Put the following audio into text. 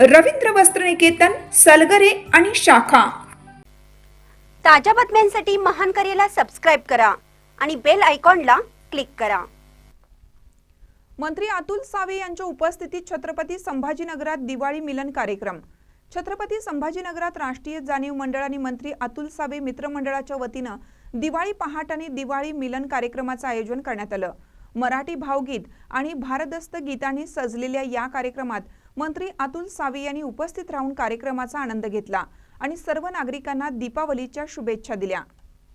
रवींद्र वस्त्रनिकेतन सलगरे आणि शाखा. ताज्या बातम्यांसाठी महान करेला सबस्क्राईब करा आणि बेल आयकॉनला क्लिक करा. मंत्री अतुल सावे यांच्या उपस्थितीत छत्रपती संभाजीनगरात दिवाळी मिलन कार्यक्रम. छत्रपती संभाजीनगरात राष्ट्रीय जाणीव मंडळ आणि मंत्री अतुल सावे मित्रमंडळाच्या वतीनं दिवाळी पहाट आणि दिवाळी मिलन कार्यक्रमाचं आयोजन करण्यात आलं. मराठी भावगीत आणि भारदस्त गीतांनी सजलेल्या या कार्यक्रमात मंत्री अतुल सावे यांनी उपस्थित राहून कार्यक्रमाचा आनंद घेतला आणि सर्व नागरिकांना दीपावलीच्या शुभेच्छा दिल्या.